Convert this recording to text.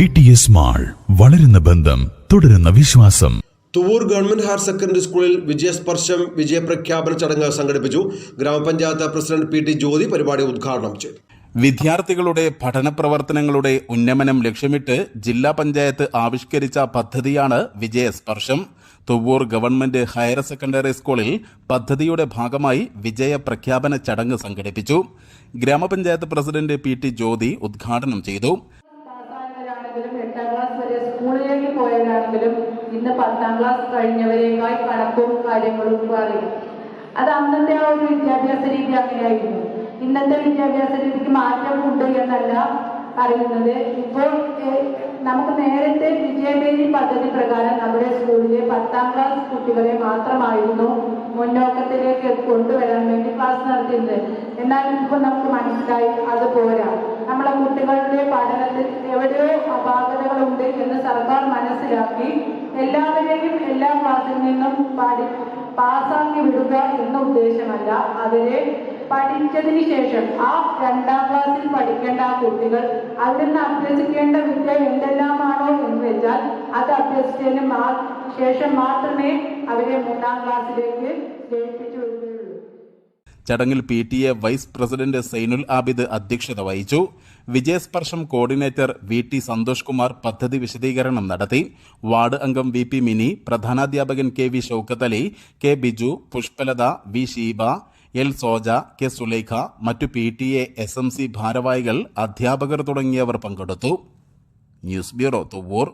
V T S mall വളരുന്ന ബന്ധം തുടരുന്ന വിശ്വാസം. തുവൂർ ഗവൺമെന്റ് ഹയർ സെക്കൻഡറി സ്കൂളിൽ വിജയസ്പർശം വിജയപ്രഖ്യാപന ചടങ്ങ് സംഘടിപ്പിച്ചു ഗ്രാമപഞ്ചായത്ത് പ്രസിഡന്റ് പി ടി ജ്യോതി പരിപാടി ഉദ്ഘാടനം ചെയ്തു. വിദ്യാർത്ഥികളുടെ പഠന പ്രവർത്തനങ്ങളുടെ ഉന്നമനം ലക്ഷ്യമിട്ട് ജില്ലാ പഞ്ചായത്ത് ആവിഷ്കരിച്ച പദ്ധതിയാണ് Vijayasparsham. Thuvoor government higher secondary സ്കൂളിൽ പദ്ധതിയുടെ ഭാഗമായി വിജയ പ്രഖ്യാപന ചടങ്ങ് സംഘടിപ്പിച്ചു. ഗ്രാമപഞ്ചായത്ത് പ്രസിഡന്റ് പി ടി ജ്യോതി ഉദ്ഘാടനം ചെയ്തു. പോയവരാണെങ്കിലും ഇന്ന് പത്താം ക്ലാസ് കഴിഞ്ഞവരേക്കാൾ കണക്കും കാര്യങ്ങളും അറിയും. അത് അന്നത്തെ ആ ഒരു വിദ്യാഭ്യാസ രീതി അങ്ങനെയായിരുന്നു. ഇന്നത്തെ വിദ്യാഭ്യാസ രീതിക്ക് മാറ്റമുണ്ട് എന്നല്ല പറയുന്നത് ഇപ്പോൾ നമുക്ക് നേരത്തെ വിജയബേരി പദ്ധതി പ്രകാരം നമ്മുടെ സ്കൂളിലെ പത്താം ക്ലാസ് കുട്ടികളെ മാത്രമായിരുന്നു മുന്നോക്കത്തിലേക്ക് കൊണ്ടുവരാൻ വേണ്ടി ക്ലാസ് നടത്തിയിരുന്നത്. എന്നാൽ ഇപ്പോൾ നമുക്ക് മനസ്സിലായി അത് പോരാ. കുട്ടികളുടെ പഠനത്തിൽ എവിടെയോ അപാകതകളുണ്ട് എന്ന് സർക്കാർ മനസ്സിലാക്കി എല്ലാവരെയും എല്ലാ ക്ലാസ്സിൽ നിന്നും പഠി പാസ്സാക്കി വിടുക എന്ന ഉദ്ദേശമല്ല. അവരെ പഠിച്ചതിന് ശേഷം ആ രണ്ടാം ക്ലാസ്സിൽ പഠിക്കേണ്ട ആ കുട്ടികൾ അവിടുന്ന് അഭ്യസിക്കേണ്ട വിദ്യ എന്തെല്ലാമാണോ എന്ന് വെച്ചാൽ അത് അഭ്യസിച്ചതിന് ശേഷം മാത്രമേ അവരെ മൂന്നാം ക്ലാസ്സിലേക്ക് ജയിപ്പിച്ചു വിടുകയുള്ളൂ. ചടങ്ങിൽ P T A vice president Sainul Abid അധ്യക്ഷത വഹിച്ചു. Vijayasparsham coordinator V T Santhosh Kumar പദ്ധതി വിശദീകരണം നടത്തി. വാർഡ് അംഗം V P Mini പ്രധാനാധ്യാപകൻ K V Shoukath Ali K Biju Pushpalatha V Sheeba L Soja K Sulaikha മറ്റു P T A S M C ഭാരവാഹികൾ അധ്യാപകർ തുടങ്ങിയവർ പങ്കെടുത്തു. News bureau Thuvoor.